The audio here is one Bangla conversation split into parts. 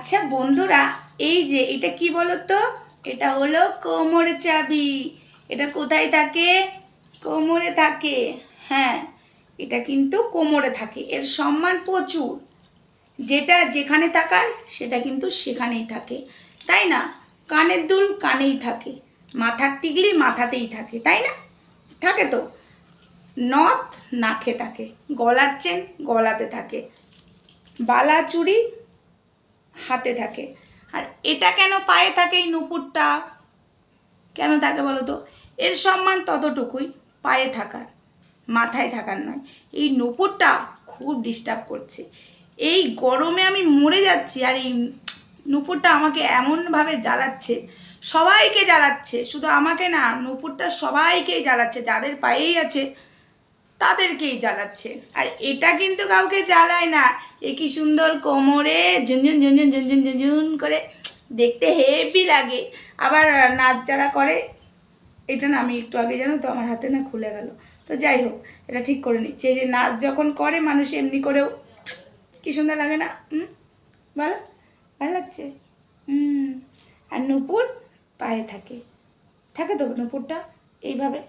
আচ্ছা বন্ধুরা, এই যে, এটা কি বলো তো এটা হলো কোমরে চাবি। এটা কোথায় থাকে? কোমরে থাকে। হ্যাঁ এটা কিন্তু কোমরে থাকে। এর সম্মান প্রচুর। যেটা যেখানে থাকার, সেটা কিন্তু সেখানেই থাকে। তাই না? কানের দুল কানেই থাকে। মাথার টিকলি মাথাতেই থাকে, তাই না? থাকে তো? নথ নাকে থাকে। গলার চেন গলাতে থাকে। বালা চুড়ি হাতে থাকে। আর এটা কেন পায়ে থাকে এই নুপুরটা? কেন থাকে বলো তো? এর সম্মান ততটুকুই, পায়ে থাকার, মাথায় থাকার নয়। এই নুপুরটা খুব ডিস্টার্ব করছে। এই গরমে আমি মরে যাচ্ছি আর এই নুপুরটা আমাকে এমনভাবে জ্বালাচ্ছে, সবাইকে জ্বালাচ্ছে। শুধু আমাকে না, নুপুরটা সবাইকেই জ্বালাচ্ছে, যাদের পায়েই আছে তাদেরকেই জ্বালাচ্ছে। আর এটা কিন্তু কাউকে জ্বালায় না। এ কি সুন্দর কোমরে ঝুনঝুন ঝুনঝুন ঝুনঝুন ঝুনঝুন করে দেখতে হেভি লাগে। আবার নাচ যারা করে, এটা না আমি একটু আগে জানো তো, আমার হাতে না খুলে গেল। তো যাই হোক, এটা ঠিক করে নিচ্ছে। যে নাচ যখন করে, মানুষ এমনি করেও কি সুন্দর লাগে না? হুম? ভালো ভালো লাগছে? হুম। আর নুপুর পায়ে থাকে। থাকে তো নুপুরটা? এইভাবে।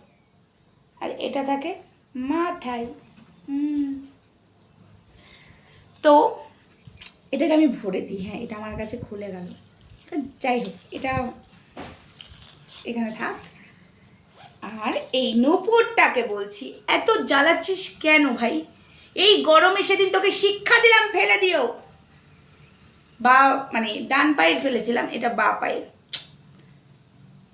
আর এটা থাকে মাথায়। তো? এটাকে আমি ভরে দিই হ্যাঁ এটা আমার কাছে খুলে গেল। তো যাই হোক এটা এখানে থাক। আর এই নূপুরটাকে বলছি এত জ্বালাচ্ছিস কেন ভাই? এই গরমে সেদিন তোকে শিক্ষা দিলাম ফেলে দিও। বা মানে ডান পায়ের ফেলেছিলাম এটা বা পায়ের।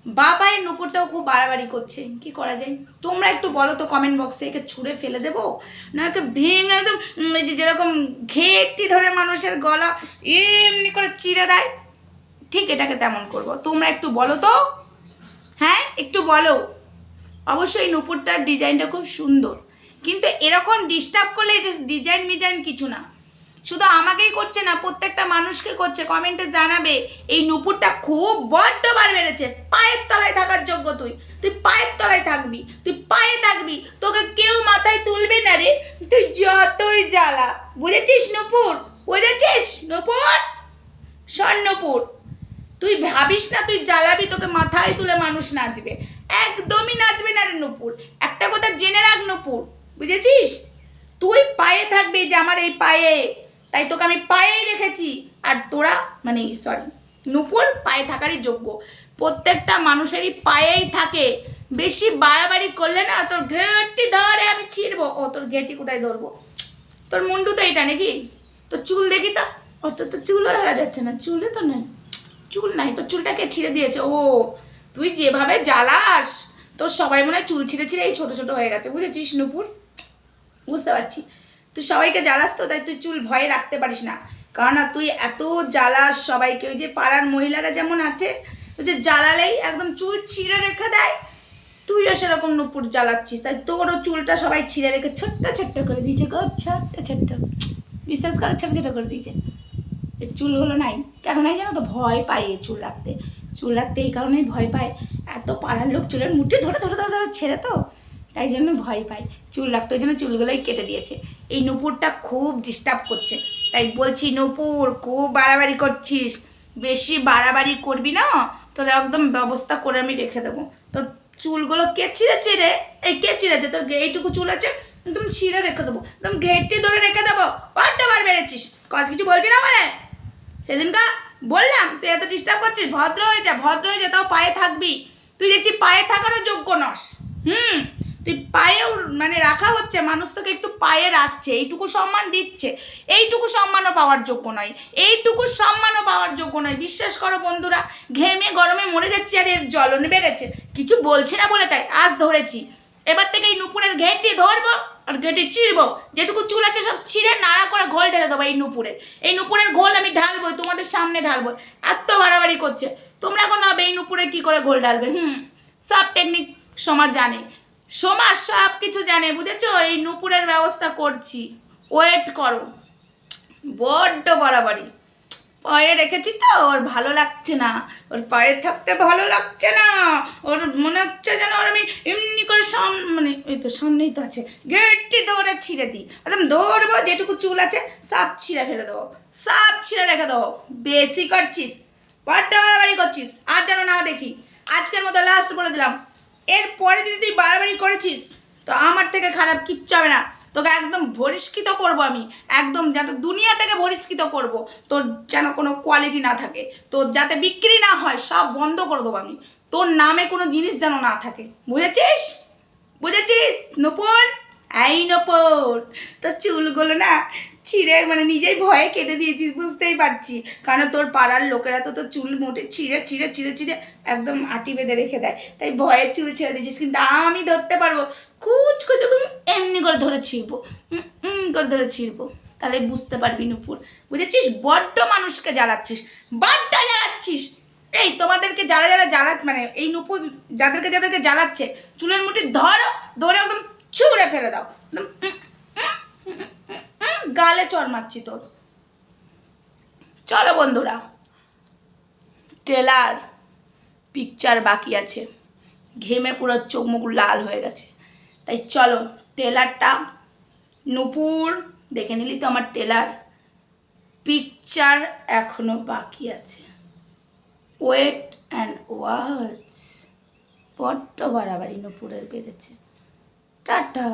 বা পায়ের নুপুরটাও খুব বাড়াবাড়ি করছে। কি করা যায়? তোমরা একটু বলো তো কমেন্ট বক্সে একে ছুঁড়ে ফেলে দেবো? না, একে ভেঙে একদম এই যে যেরকম ঘেটটি ধরে মানুষের গলা, এমনি করে চিড়ে দেয়। ঠিক এটাকে তেমন করব। তোমরা একটু বলো তো। হ্যাঁ একটু বলো। অবশ্যই নুপুরটার ডিজাইনটা খুব সুন্দর। কিন্তু এরকম ডিস্টার্ব করলে এটা ডিজাইন মিজাইন কিছু না। শুধু আমাকেই করছে না, প্রত্যেকটা মানুষকে করছে। কমেন্টে জানাবে, এই নুপুরটা খুব বড্ড বার বেড়েছে পায়ের তলায় থাকার যোগ্য তুই। তুই পায়ের তলায় থাকবি, তুই পায়ে থাকবি, তোকে কেউ মাথায় তুলবে না রে। তুই যতই জ্বালা। বুঝেছিস নুপুর? বুঝেছিস নুপুর? স্বর্ণপুর তুই ভাবিস না তুই জ্বালাবি, তোকে মাথায় তুলে মানুষ নাচবে। একদমই নাচবে না রে নুপুর। একটা কথা জেনে রাখ নুপুর। বুঝেছিস? তুই পায়ে থাকবি যে আমার এই পায়ে। তাই তোকে আমি পায়েই রেখেছি। আর তোরা মানে সরি নুপুর পায়ে থাকারই যোগ্য। প্রত্যেকটা মানুষেরই পায়েই থাকে। বেশি বাড়াবাড়ি করলে না তোর ঘেটি ধরে আমি ছিঁড়বো। ও, তোর ঘেটি কোথায় ধরবো? তোর মুন্ডু তো এটা নাকি? তোর চুল দেখি তো? ও তো চুলও ধরা যাচ্ছে না। চুলে তো নাই। চুল নাই তোর চুলটাকে ছিঁড়ে দিয়েছে। ও, তুই যেভাবে জ্বালাস, তোর সবাই মনে হয় চুল ছিঁড়ে ছিঁড়ে এই ছোটো ছোটো হয়ে গেছে। বুঝেছিস, নুপুর? বুঝতে পারছি। তুই সবাইকে জ্বালাস তো, তাই তুই চুল ভয়ে রাখতে পারিস না। কারণ তুই এত জ্বালাস সবাইকে, ওই যে পাড়ার মহিলারা যেমন আছে, ওই যে জ্বালালেই একদম চুল ছিঁড়ে রেখে দেয়, তুইও সেরকম নুপুর জ্বালাচ্ছিস। তাই তোরও চুলটা সবাই ছিঁড়ে রেখে ছোট্ট ছোট্ট করে দিয়েছে গো, ছোট্ট ছোট্ট। বিশ্বাস করে ছোটো ছোটো করে দিয়েছে। চুলগুলো নাই। কেন নাই জানো তো? ভয় পায় এই চুল রাখতে। চুল রাখতে এই কারণেই ভয় পায়। এত পাড়ার লোক চুলের মুঠে ধরে ধরে ধরে ধরে ছেড়ে তো। তাই জন্য ভয় পায় চুল রাখতে ওই জন্য চুলগুলোই কেটে দিয়েছে। এই নূপুরটা খুব ডিস্টার্ব করছে। তাই বলছি, নূপুর, খুব বাড়াবাড়ি করছিস। বেশি বাড়াবাড়ি করবি না? তোর একদম ব্যবস্থা করে আমি রেখে দেবো। তোর চুলগুলো কে ছিঁড়েছে রে? এই কে ছিঁড়েছে? তোর এইটুকু চুল আছে, একদম ছিঁড়ে রেখে দেবো। একদম ঘেটটি ধরে রেখে দেবো। বড্ড বার বেড়েছিস। কাজ কিছু বলছি না মানে সেদিনকা বললাম, তুই এত ডিস্টার্ব করছিস? ভদ্র হয়ে যা, ভদ্র হয়ে যা, তাও পায়ে থাকবি। তুই দেখছি পায়ে থাকারও যোগ্য নস। হুম তুই পায়েও মানে রাখা হচ্ছে, মানুষ তোকে একটু পায়ে রাখছে, এইটুকু সম্মান দিচ্ছে। এইটুকু সম্মানও পাওয়ার যোগ্য নয়, এইটুকু সম্মানও পাওয়ার যোগ্য নয়। বিশ্বাস করো বন্ধুরা, ঘেমে গরমে মরে যাচ্ছি আর এর জ্বলন বেড়েছে। কিছু বলছি না বলে তাই আজ ধরেছি। এবার থেকে এই নুপুরের ঘেটটি ধরবো আর ঘেটে চিরবো। যেটুকু চুল আছে সব ছিঁড়ে নাড়া করে ঘোল ঢেলে দেবো এই নুপুরের। এই নুপুরের ঘোল আমি ঢালবো, তোমাদের সামনে ঢালবো। এত বাড়াবাড়ি করছে। তোমরা এখন ভাবে এই নুপুরের কী করে ঘোল ঢালবে? হুম, সব টেকনিক সমাজ জানে। সমাজ সব কিছু জানে, বুঝেছ? এই নুপুরের ব্যবস্থা করছি। ওয়েট করো। বড্ড বাড়াবাড়ি। পায়ে রেখেছি তো, ওর ভালো লাগছে না। ওর পায়ে থাকতে ভালো লাগছে না। ওর মনে হচ্ছে যেন ওর আমি এমনি করে সাম মানে ওই তো সামনেই তো আছে। গেটটি দৌড়ে ছিঁড়ে দিই। একদম দৌড়বো, যেটুকু চুল আছে সাপ ছিঁড়ে ফেলে দেবো। সাপ ছিঁড়ে রেখে দেবো। বেশি করছিস, বড্ড বাড়াবাড়ি করছিস। আর যেন না দেখি। আজকের মতো লাস্ট বলে দিলাম। এরপরে যদি তুই বাড়াবাড়ি করেছিস, তো আমার থেকে খারাপ কিচ্ছু হবে না। তোকে একদম বহিষ্কৃত করব আমি। একদম যাতে দুনিয়া থেকে বহিষ্কৃত করব। তোর যেন কোনো কোয়ালিটি না থাকে। তোর যাতে বিক্রি না হয়, সব বন্ধ করে দেবো আমি। তোর নামে কোনো জিনিস যেন না থাকে। বুঝেছিস? বুঝেছিস? নপুর? এই নপুর, তোর চুলগুলো না ছিঁড়ে মানে নিজেই ভয়ে কেটে দিয়েছিস বুঝতেই পারছি। কারণ তোর পাড়ার লোকেরা তো তোর চুল মোটে ছিঁড়ে ছিঁড়ে ছিঁড়ে ছিঁড়ে একদম আটি বেঁধে রেখে দেয়। তাই ভয়ে চুল ছেড়ে দিয়েছিস। কিন্তু আমি ধরতে পারব কুচ কুচ এমনি করে ধরে ছিঁড়বো। করে ধরে ছিঁড়বো। তাহলে বুঝতে পারবি নুপুর। বুঝেছিস? বড্ড মানুষকে জ্বালাচ্ছিস। বড্ড জ্বালাচ্ছিস। এই তোমাদেরকে যারা যারা জ্বালা মানে এই নুপুর যাদেরকে যাদেরকে জ্বালাচ্ছে, চুলের মুঠি ধরো, ধরে একদম ছুঁড়ে ফেলে দাও। একদম গালে চর মারছি তোর। চলো বন্ধুরা ট্রেলার পিকচার বাকি আছে। ঘেমে পুরো চোখ মুখ লাল হয়ে গেছে। তাই চলো ট্রেলারটা নুপুর, দেখে নিলি তো আমার ট্রেলার পিকচার এখনও বাকি আছে। ওয়েট অ্যান্ড ওয়াচ বড্ড বাড়াবাড়ি নুপুরের বেড়েছে। টাটা।